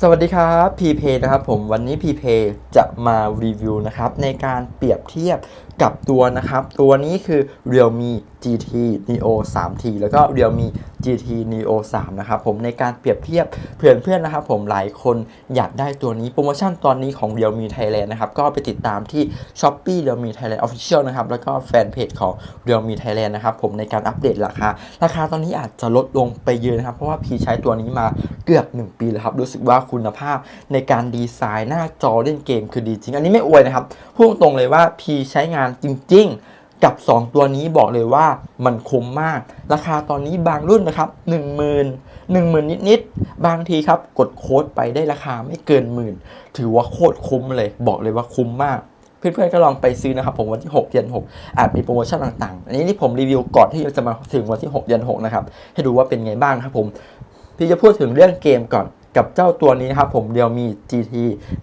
สวัสดีครับพีเพนะครับผมวันนี้พีเพจะมารีวิวนะครับในการเปรียบเทียบ กับตัวนะครับ ตัวนี้คือ Realme GT Neo 3T แล้วก็ Realme GT Neo 3 นะครับผมในการเปรียบเทียบเพื่อนเพื่อนนะครับผมหลายคนอยากได้ตัวนี้โปรโมชั่นตอนนี้ของ Realme Thailand นะครับ ก็ไปติดตามที่ Shopee Realme Thailand Official นะครับ แล้วก็แฟนเพจของ Realme Thailand นะครับผมในการอัปเดตราคา ราคาตอนนี้อาจจะลดลงไปเยอะนะครับ เพราะว่าพีใช้ตัวนี้มาเกือบ 1 ปีแล้วครับ รู้สึกว่าคุณภาพในการดีไซน์หน้าจอเล่นเกมคือดีจริง อันนี้ไม่อวยนะครับพูดตรงเลยว่าพีใช้งานจริง ๆ กับ 2 ตัวนี้บอกเลยว่ามันคุ้มมาก ราคาตอนนี้บางรุ่นนะครับ 1 0 0 0 0 1 0,000 นิดๆบางทีครับ กดโค้ดไปได้ราคาไม่เกินหมื่น ถือว่าโคตรคุ้มเลย บอกเลยว่าคุ้มมากเพื่อนๆก็ลองไปซื้อนะครับ ผมวันที่ 6 เดือน6อาจมีโปรโมชั่นต่างๆ อันนี้ที่ผมรีวิวก่อนที่จะมาถึงวันที่ 6 เดือน6นะครับให้ดูว่าเป็นไงบ้างครับผมพี่จะพูดถึงเรื่องเกมก่อน กับเจ้าตัวนี้นะครับผมเรียวมี GT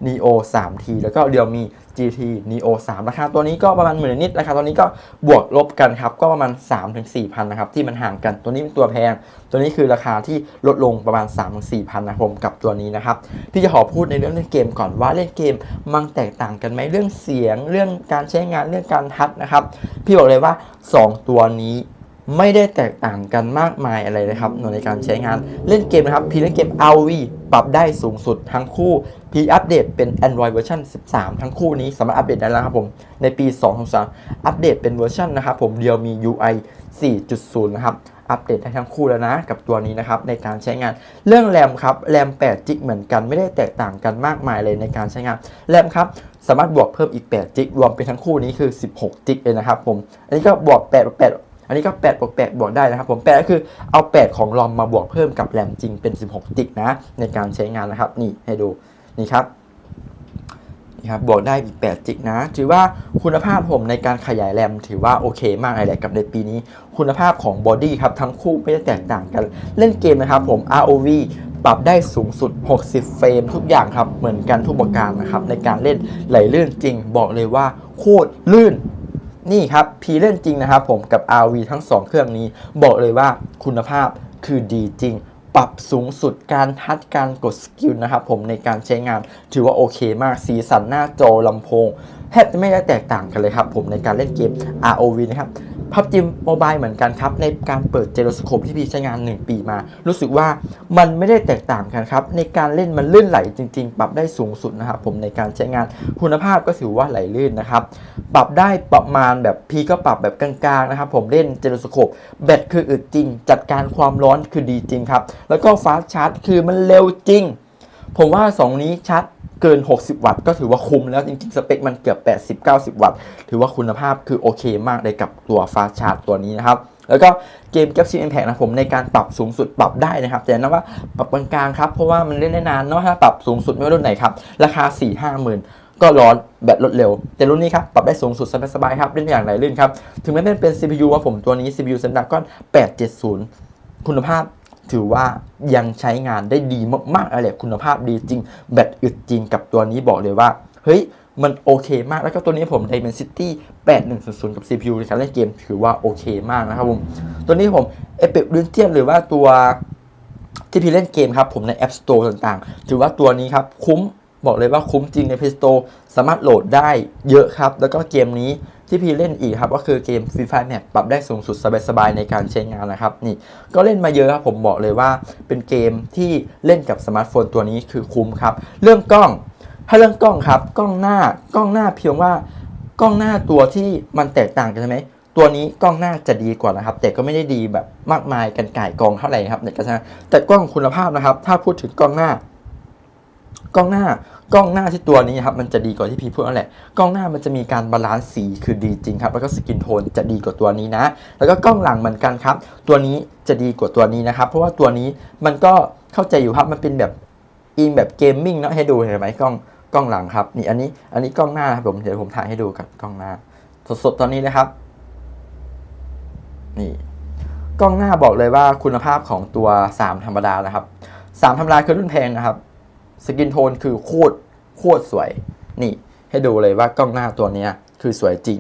Neo 3T แล้วก็เรียวมี GT Neo 3 ราคาตัวนี้ก็ประมาณหมื่นนิดราคาตัวนี้ก็บวกลบกันครับก็ประมาณ 3-4พันนะครับที่มันห่างกันตัวนี้เป็นตัวแพง ตัวนี้คือราคาที่ลดลงประมาณ 3-4พันนะผมกับตัวนี้นะครับพี่จะขอพูดในเรื่องเล่นเกมก่อนว่าเล่นเกมมันแตกต่างกันไหมเรื่องเสียงเรื่องการใช้งานเรื่องการทัดนะครับพี่บอกเลยว่า 2 ตัวนี้ ไม่ได้แตกต่างกันมากมายอะไรเลยครับหน่วยในการใช้งานเล่นเกมนะครับ พีเล่นเกม RV ปรับได้สูงสุดทั้งคู่ พีอัปเดตเป็น Android เวอร์ชัน13 ทั้งคู่นี้สามารถอัปเดตได้แล้วครับผมในปี 2023อัปเดตเป็นเวอร์ชันนะครับผมเดียวมี UI 4.0 นะครับ อัปเดตได้ทั้งคู่แล้วนะ กับตัวนี้นะครับ ในการใช้งานเรื่องแรมครับแรม8จิกเหมือนกันไม่ได้แตกต่างกันมากมายเลยในการใช้งานแรมครับสามารถบวกเพิ่มอีก8จิกรวมเป็นทั้งคู่นี้คือ 16จิกเลยนะครับผมอันนี้ก็บวก8 8 นนี้ก็8บวก8บวกได้นะครับผม8ก็คือเอา 8 ของรอมมาบวกเพิ่มกับแรมจริงเป็น 16จิกนะ ในการใช้งานนะครับ นี่ให้ดูนี่ครับนี่ครับบวกได้อีก8จิกนะ ถือว่าคุณภาพผมในการขยายแรมถือว่าโอเคมากเลยกับในปีนี้ คุณภาพของบอดี้ครับทั้งคู่ไม่ได้แตกต่างกัน เล่นเกมนะครับผม ROV ปรับได้สูงสุด 60 เฟรมทุกอย่างครับ เหมือนกันทุกประการนะครับ ในการเล่นไหลลื่นจริงบอกเลยว่าโคตรลื่น นี่ครับพีเล่นจริงนะครับผมกับ RV ทั้ง 2 เครื่องนี้ บอกเลยว่าคุณภาพคือดีจริง ปรับสูงสุดการทัดการกดสกิลนะครับผมในการใช้งานถือว่าโอเคมากสีสันหน้าจอลำโพงแทบจะไม่ได้แตกต่างกันเลยครับผมในการเล่นเกม ROV นะครับ พับจิมโมบายเหมือนกันครับ ในการเปิดเจโรสโคปที่พี่ใช้งาน 1 ปีมา รู้สึกว่ามันไม่ได้แตกต่างกันครับ ในการเล่นมันลื่นไหลจริง ๆ ปรับได้สูงสุดนะครับผมในการใช้งานคุณภาพก็ถือว่าไหลลื่นนะครับ ปรับได้ประมาณแบบพีก็ปรับแบบกลางๆนะครับผมเล่นเจโรสโคปแบตคืออึดจริง จัดการความร้อนคือดีจริงครับแล้วก็ฟาสชาร์จคือมันเร็วจริง ผมว่า 2 นี้ชาร์จ เกิน 60 วัตต์ก็ถือว่าคุ้มแล้วจริงๆ สเปคมันเกือบ 80-90 วัตต์ ถือว่าคุณภาพคือโอเคมากเลยกับตัวฟาชาร์ตัวนี้นะครับแล้วก็เกม Galaxy Impact นะผมในการปรับสูงสุดปรับได้นะครับ แต่นะว่าปรับกลางๆครับ เพราะว่ามันเล่นได้นานเนาะถ้าปรับสูงสุดไม่รุ่นไหนครับ ราคา 4 5หมื่นก็ร้อนแบตลดเร็ว แต่รุ่นนี้ครับ ปรับได้สูงสุดสบายๆครับ เล่นอย่างไรลื่นครับ ถึงแม้เป็น CPU ว่าผมตัวนี้ CPU Snapdragon 870 คุณภาพ ถือว่ายังใช้งานได้ดีมากๆอะไรคุณภาพดีจริง แบตอึดจริงกับตัวนี้บอกเลยว่า เฮ้ยมันโอเคมากแล้วก็ตัวนี้ผม Dimensity 8100 กับ CPU ในการเล่นเกมถือว่าโอเคมากนะครับผม ตัวนี้ผม Epic Legend หรือว่าตัวที่พี่เล่นเกมครับ ผมใน App Store ต่างๆ ถือว่าตัวนี้ครับ คุ้มบอกเลยว่าคุ้มจริงใน Play Store สามารถโหลดได้เยอะครับ แล้วก็เกมนี้ ที่พี่เล่นอีกครับก็คือเกม Free Fire Map ปรับได้สูงสุดสบายๆในการใช้งานนะครับนี่ก็เล่นมาเยอะครับผมบอกเลยว่าเป็นเกมที่เล่นกับสมาร์ทโฟนตัวนี้คือคุ้มครับเรื่องกล้องถ้าเรื่องกล้องครับกล้องหน้ากล้องหน้าเพียงว่ากล้องหน้าตัวที่มันแตกต่างกันใช่ไหมตัวนี้กล้องหน้าจะดีกว่านะครับ แต่ก็ไม่ได้ดีแบบมากมายกันไก่กองเท่าไหร่ครับในการใช้งานแต่กล้องคุณภาพนะครับ ถ้าพูดถึงกล้องหน้ากล้องหน้า กล้องหน้าที่ตัวนี้ครับมันจะดีกว่าที่พี่พูดนั่นแหละ กล้องหน้ามันจะมีการบาลานซ์สีคือดีจริงครับ แล้วก็สกินโทนจะดีกว่าตัวนี้นะ แล้วก็กล้องหลังเหมือนกันครับ ตัวนี้จะดีกว่าตัวนี้นะครับ เพราะว่าตัวนี้มันก็เข้าใจอยู่ครับ มันเป็นแบบอิงแบบเกมมิ่งเนาะให้ดูเห็นไหมกล้องกล้องหลังครับ นี่อันนี้ อันนี้กล้องหน้าครับผม เดี๋ยวผมถ่ายให้ดูกับกล้องหน้า สดๆตอนนี้นะครับ นี่กล้องหน้าบอกเลยว่าคุณภาพของตัว 3 ธรรมดานะครับ 3 ธรรมดาคือรุ่นแพงนะครับ สกินโทนคือโคตรโคตรสวย นี่ให้ดูเลยว่ากล้องหน้าตัวนี้คือสวยจริง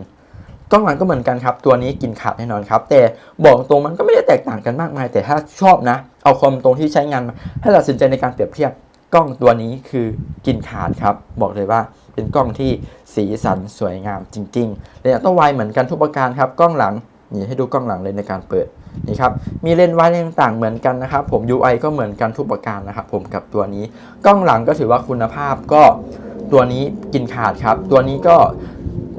กล้องหลังก็เหมือนกันครับ ตัวนี้กินขาดแน่นอนครับ แต่บอกตรงมันก็ไม่ได้แตกต่างกันมากมาย แต่ถ้าชอบนะ เอาความตรงที่ใช้งานมาถ้าตัดสินใจในการเปรียบเทียบกล้องตัวนี้คือกินขาดครับ บอกเลยว่าเป็นกล้องที่สีสันสวยงามจริงๆเลนส์อัลตร้าไวเหมือนกันทุกประการครับ กล้องหลัง นี่ให้ดูกล้องหลังเลยในการเปิดนี่ครับมีเลนส์ไวด์ต่างๆเหมือนกันนะครับผม UI ก็เหมือนกันทุกประการนะครับผมกับตัวนี้กล้องหลังก็ถือว่าคุณภาพก็ตัวนี้กินขาดครับ ตัวนี้ก็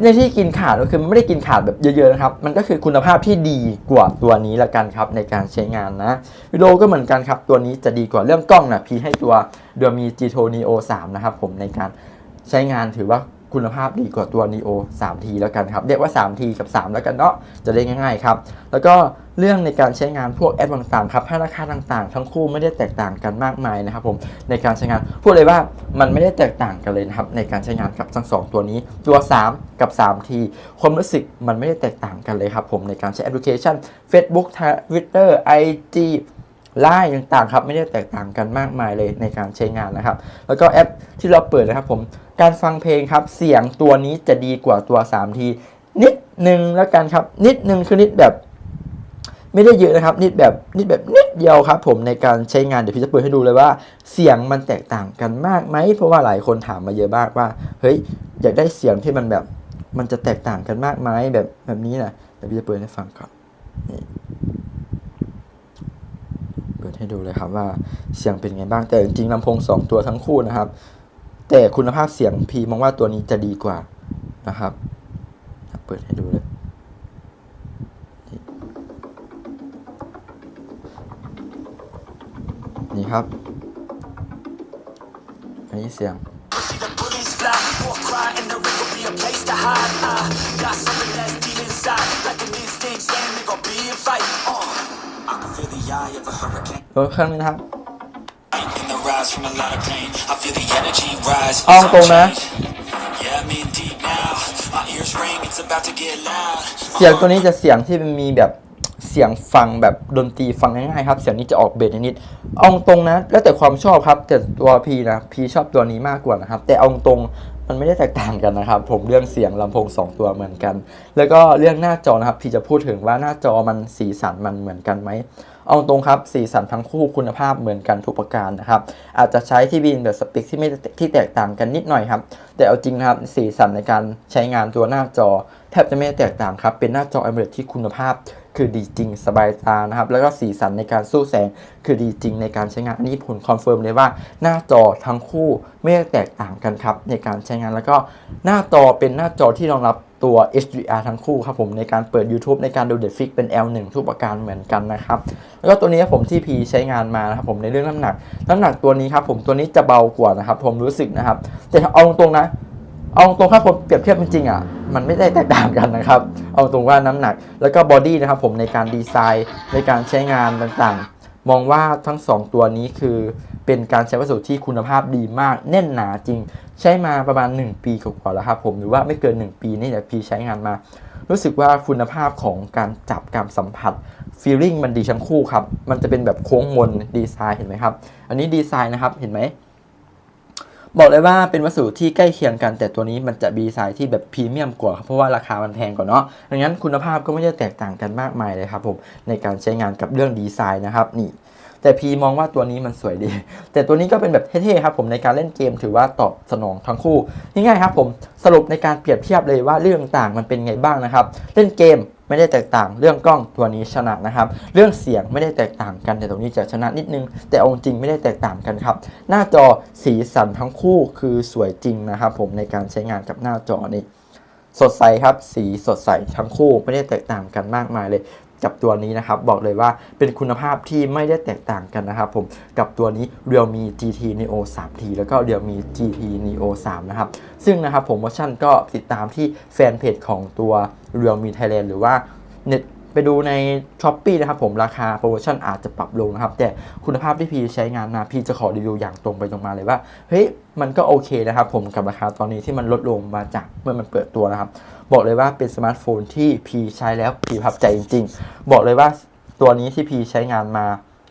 ในที่กินขาดก็คือมันไม่ได้กินขาดแบบเยอะๆนะครับ มันก็คือคุณภาพที่ดีกว่าตัวนี้ละกันครับในการใช้งานนะวิดีโอก็เหมือนกันครับ ตัวนี้จะดีกว่าเรื่องกล้องนะพี่ให้ตัวเดือมี G t o Neo 3 นะครับผมในการใช้งานถือว่า คุณภาพดีกว่าตัว Neo 3T แล้วกันครับ เรียกว่า 3T กับ 3 แล้วกันเนาะจะได้ง่ายๆครับ แล้วก็เรื่องในการใช้งานพวกแอปต่างๆครับให้ราคาต่างๆ ทั้งคู่ไม่ได้แตกต่างกันมากมายนะครับผมในการใช้งานพูดเลยว่ามันไม่ได้แตกต่างกันเลยนะครับในการใช้งานกับทั้งสองตัวนี้ตัว 3 กับ 3T ความรู้สึกมันไม่ได้แตกต่างกันเลยครับผมในการใช้แอปพลิเคชัน Facebook Twitter IG ไลน์ต่างๆครับไม่ได้แตกต่างกันมากมายเลยในการใช้งานนะครับ แล้วก็แอปที่เราเปิดนะครับผมการฟังเพลงครับเสียงตัวนี้จะดีกว่าตัว 3T นิดหนึ่งแล้วกันครับ นิดหนึ่งคือนิดแบบ ไม่ได้เยอะนะครับ นิดแบบนิดแบบนิดเดียวครับ ผมในการใช้งานเดี๋ยวพี่จะเปิดให้ดูเลยว่า เสียงมันแตกต่างกันมากไหมเพราะว่าหลายคนถามมาเยอะมากว่าเฮ้ยอยากได้เสียงที่มันแบบมันจะแตกต่างกันมากไหมแบบแบบนี้นะเดี๋ยวพี่จะเปิดให้ฟังก่อนนี่ ให้ดูเลยครับว่าเสียงเป็นไงบ้างแต่จริงๆลำโพง 2 ตัวทั้งคู่นะครับ แต่คุณภาพเสียงพีมองว่าตัวนี้จะดีกว่านะครับ เปิดให้ดูเลยนี่ครับ อันนี้เสียง I can feel. รถเครื่องนี้นะครับ in the rise from a lot of pain. I feel the energy rise. เอาตรงนะ Yeah, I'm in deep now. My ears ring, it's about to get loud. เสียงตัวนี้จะเสียงที่มันมีแบบเสียงฟังแบบดนตรีฟังง่ายๆครับ เสียงนี้จะออกเบสนิดๆเอาตรงนะ แล้วแต่ความชอบครับ แต่ตัวพีนะพีชอบตัวนี้มากกว่านะครับ แต่เอาตรงมันไม่ได้แตกต่างกันนะครับ ผมเรื่องเสียงลำโพงสองตัวเหมือนกัน แล้วก็เรื่องหน้าจอนะครับ พี่จะพูดถึงว่าหน้าจอมันสีสันมันเหมือนกันไหม เอาตรงครับสีสันทั้งคู่คุณภาพเหมือนกันทุกประการนะครับ อาจจะใช้ที่บินแบบสเปคที่ไม่ที่แตกต่างกันนิดหน่อยครับ แต่เอาจริงนะครับสีสันในการใช้งานตัวหน้าจอ แทบจะไม่แตกต่างครับ เป็นหน้าจอ AMOLED ที่คุณภาพ คือดีจริงสบายตานะครับ แล้วก็สีสันในการสู้แสง คือดีจริงในการใช้งาน อันนี้ผลคอนเฟิร์มเลยว่าหน้าจอทั้งคู่ไม่ได้แตกต่างกันครับในการใช้งานแล้วก็หน้าจอเป็นหน้าจอที่รองรับตัว HDR ทั้งคู่ครับผมในการเปิด YouTube ในการดู Netflix เป็น L1 ทุกประการเหมือนกันนะครับ แล้วก็ตัวนี้ผมที่พีใช้งานมานะครับผมในเรื่องน้ำหนัก น้ำหนักตัวนี้ครับผมตัวนี้จะเบากว่านะครับผมรู้สึกนะครับแต่เอาตรงๆนะ เอาตรงถ้าคนเปรียบเทียบจริงๆอะมันไม่ได้แตกต่างกันนะครับ เอาตรงว่าน้ำหนัก แล้วก็บอดี้นะครับผมในการดีไซน์ในการใช้งานต่างๆ มองว่าทั้ง 2 ตัวนี้คือเป็นการใช้วัสดุที่คุณภาพดีมาก แน่นหนาจริง ใช้มาประมาณ 1 ปีกว่าแล้วครับผมหรือว่าไม่เกิน 1 ปีนี่แหละพีใช้งานมา รู้สึกว่าคุณภาพของการจับการสัมผัสฟีลลิ่งมันดีทั้งคู่ครับมันจะเป็นแบบโค้งมนดีไซน์เห็นไหมครับ อันนี้ดีไซน์นะครับเห็นไหม บอกเลยว่าเป็นวัสดุที่ใกล้เคียงกัน แต่ตัวนี้มันจะดีไซน์ที่แบบพรีเมียมกว่าครับเพราะว่าราคามันแพงกว่าเนาะดังนั้นคุณภาพก็ไม่ได้แตกต่างกันมากมายเลยครับผมในการใช้งานกับเรื่องดีไซน์นะครับนี่ แต่พีมองว่าตัวนี้มันสวยดี แต่ตัวนี้ก็เป็นแบบเท่ๆครับผมในการเล่นเกมถือว่าตอบสนองทั้งคู่ง่ายๆครับผมสรุปในการเปรียบเทียบเลยว่าเรื่องต่างมันเป็นไงบ้างนะครับ เล่นเกมไม่ได้แตกต่างเรื่องกล้องตัวนี้ชนะนะครับ เรื่องเสียงไม่ได้แตกต่างกันแต่ตรงนี้จะชนะนิดนึง แต่อาจริงไม่ได้แตกต่างกันครับ หน้าจอสีสันทั้งคู่คือสวยจริงนะครับ ผมในการใช้งานกับหน้าจอนี้สดใสครับ สีสดใสทั้งคู่ไม่ได้แตกต่างกันมากมายเลย กับตัวนี้นะครับ บอกเลยว่าเป็นคุณภาพที่ไม่ได้แตกต่างกันนะครับผมกับตัวนี้ Realme GT Neo 3T แล้วก็ Realme GT Neo 3 นะครับ ซึ่งนะครับผมโมชั่นก็ติดตามที่แฟนเพจของตัว Realme Thailand หรือว่า Net ไปดูใน s h อ p e e นะครับผมราคาโปรโมชั่นอาจจะปรับลงนะครับ แต่คุณภาพที่พี่ใช้งานมาพี่จะขอรีวิวอย่างตรงไปตรงมาเลยว่าเฮ้ยมันก็โอเคนะครับผมกับราคาตอนนี้ที่มันลดลงมาจากเมื่อมันเปิดตัวนะครับ บอกเลยว่าเป็นสมาร์ทโฟนที่พีใช้แล้วพีพับใจจริง ๆ บอกเลยว่าตัวนี้ที่พีใช้งานมา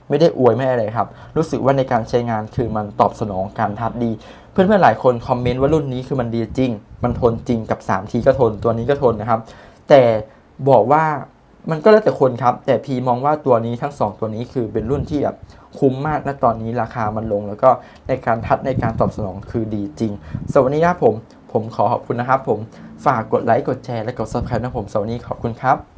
ไม่ได้อวยไม่อะไรครับ รู้สึกว่าในการใช้งานคือมันตอบสนองการทัดดี เพื่อนๆหลายคนคอมเมนต์ว่ารุ่นนี้คือมันดีจริง มันทนจริงกับ3ทีก็ทนตัวนี้ก็ทนนะครับ แต่บอกว่า มันก็แล้วแต่คนครับ แต่พีมองว่าตัวนี้ทั้ง 2 ตัวนี้คือเป็นรุ่นที่แบบคุ้มมากนะตอนนี้ราคามันลง แล้วก็ในการทัดในการตอบสนองคือดีจริงสำหรับวันนี้นะครับผม ผมขอขอบคุณนะครับผมฝากกดไลค์กดแชร์และกด subscribe นะผมสำหรับวันนี้ขอบคุณครับ